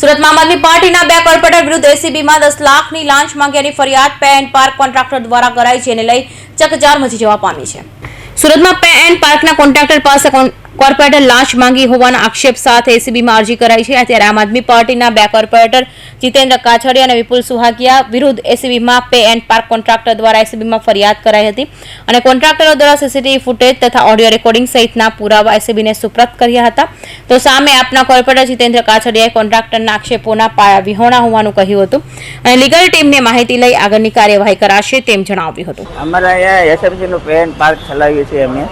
સુરતમાં આમ આદમી પાર્ટીના બે કોર્પોરેટર વિરુદ્ધ એસીબીમાં દસ લાખની લાંચ માંગ્યાની ફરિયાદ પે એન્ડ પાર્ક કોન્ટ્રાક્ટર દ્વારા કરાઈ છે, એને લઈ ચકચાર મચી જવા પામી છે. સુરતમાં પે એન્ડ પાર્કના કોન્ટ્રાક્ટર પાસે કોર્પોરેટર લાંચ માંગી હોવાના આક્ષેપ સાથે એસીબીમાં અરજી કરાઈ છે. ત્યારે આમ આદમી પાર્ટીના બે કોર્પોરેટર જીતેન્દ્ર કાછડિયા અને વિપુલ સુહાગિયા વિરુદ્ધ એસીબીમાં પે એન્ડ પાર્ક કોન્ટ્રાક્ટર દ્વારા એસીબીમાં ફરિયાદ કરાઈ હતી અને કોન્ટ્રાક્ટરો દ્વારા સીસીટીવી ફૂટેજ તથા ઓડિયો રેકોર્ડિંગ સહિતના પુરાવા એસીબીને સુપ્રત કર્યા હતા. તો સામે આપના કોર્પોરેટર જીતેન્દ્ર કાછડિયાએ કોન્ટ્રાક્ટરના આક્ષેપોના પાયા વિહોણા હોવાનું કહ્યું હતું અને લીગલ ટીમને માહિતી લઈ આગળની કાર્યવાહી કરાશે તેમ જણાવ્યું હતું. અમારા એસએમસીનું પેન પાર્ક ચલાવીએ છીએ અમે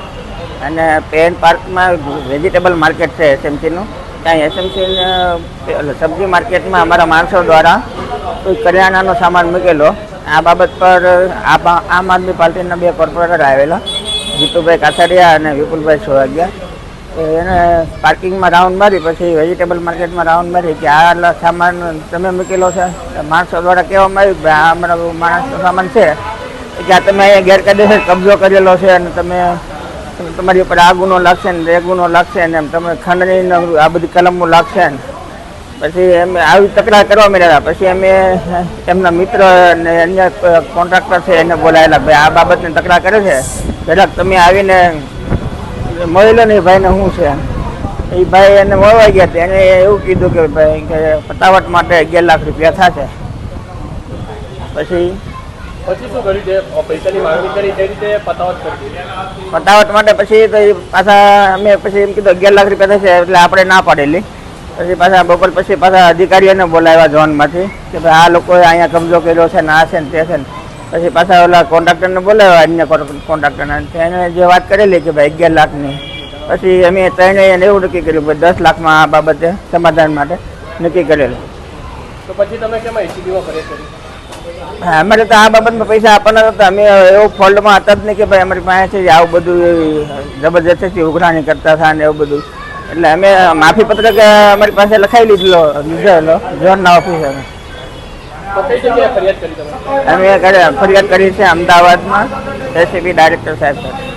અને પેન પાર્કમાં વેજીટેબલ માર્કેટ છે એસએમસીનું. ત્યાં એસએમસી સબ્જી માર્કેટમાં અમારા માણસો દ્વારા કોઈ કરિયાણાનો સામાન મૂકેલો. આ બાબત પર આમ આદમી પાર્ટીના બે કોર્પોરેટર આવેલા, જીતુભાઈ કાછડિયા અને વિપુલભાઈ સોહાગિયા. એને પાર્કિંગમાં રાઉન્ડ મારી, પછી વેજીટેબલ માર્કેટમાં રાઉન્ડ મારી કે આ સામાન તમે મૂકેલો છે. માણસો દ્વારા કહેવામાં આવ્યું કે આ અમારો માણસનો સામાન છે. આ તમે અહીંયા ગેરકાયદેસર કબજો કરેલો છે અને તમે તમારી ઉપર આ ગુનો લાગશે ને એ ગુનો લાગશે ને એમ તમે ખંડની આ બધી કલમો લાગશે ને. પછી અમે આવી તકરાર કરવા મળ્યા પછી અમે એમના મિત્ર અને અન્ય કોન્ટ્રાક્ટર છે એને બોલાયેલા. ભાઈ, આ બાબતની તકરાર કરે છે? જરાક તમે આવીને મળેલો નહીં ભાઈને શું છે? એ ભાઈ એને મળવા ગયા હતા. એને એવું કીધું કે ભાઈ કે પતાવટ માટે અગિયાર લાખ રૂપિયા થશે. પછી પતાવટ માટે પછી તો પાછા અમે પછી એમ કીધું અગિયાર લાખ રૂપિયા થશે એટલે આપણે ના પાડેલી. પછી પાછા બપોર પછી પાછા અધિકારીઓને બોલાવ્યા ઝોનમાંથી કે ભાઈ આ લોકોએ અહીંયા કબજો કર્યો છે ને આ છે ને તે છે ને. પછી પાછા ઓલા કોન્ટ્રાક્ટરને બોલાવ્યા અન્ય કોન્ટ્રાક્ટરને. એને જે વાત કરેલી કે ભાઈ અગિયાર લાખની. પછી અમે ત્રણેય એવું નક્કી કર્યું ભાઈ દસ લાખમાં આ બાબતે સમાધાન માટે નક્કી કરેલું. તો પછી તમે કેમ એસીબીમાં ફરિયાદ કરી હા, અમારે તો આ બાબતમાં પૈસા આપવાના હતા અમે એવું ફોલ્ડમાં હતા જ નહીં કે ભાઈ અમારી પાસે આવું બધું જબરજસ્તી ઉઘરાણી કરતા હતા ને એવું બધું. એટલે અમે માફી પત્રક અમારી પાસે લખાવી લીધેલો લીધેલો ઝોનના ઓફિસર અમે ફરિયાદ કરી છે અમદાવાદમાં એસીબી ડાયરેક્ટર સાહેબ સાથે.